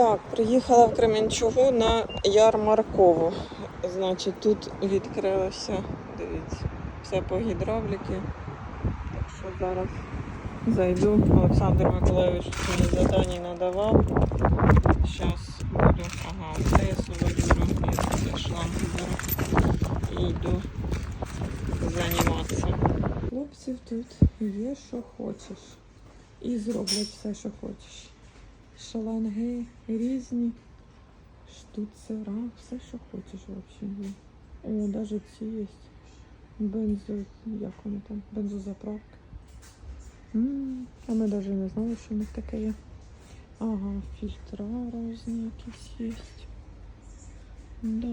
Так, приїхала в Кременчугу на ярмаркову. Значить, тут відкрилося, дивіться, все по гідравліки. Так що зараз зайду. Олександр Миколайович мені задання надавав. Зараз буду, ага, це я собі беру, я шланги беру і йду займатися. Хлопців тут є, що хочеш. І зроблять все, що хочеш. Шаланги різні, штуцера, все, що хочеш взагалі. О, навіть ці є. Бензо, як вони там, бензозаправки. М, А ми навіть не знали, що в них таке є. Ага, фільтра різні якісь є. Да.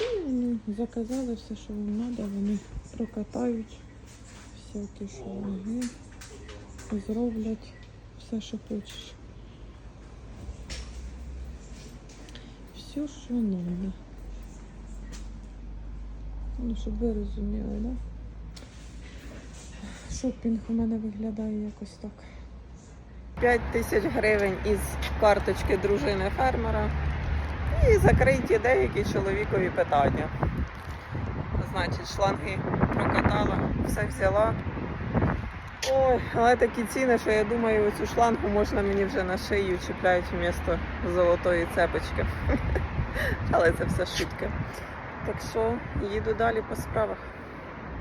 І вони заказали все, що їм треба, вони прокатають всякі шаланги, зроблять все, що хочеш. Все, що треба. Ну, щоб ви розуміли, да? Шопінг у мене виглядає якось так. 5 тисяч гривень із карточки дружини фермера і закриті деякі чоловікові питання. Значить, шланги прокатала, все взяла. Ой, але такі ціни, що я думаю, цю шлангу можна мені вже на шию чіпляють вмісто золотої цепочки. Але це все шутка. Так що їду далі по справах.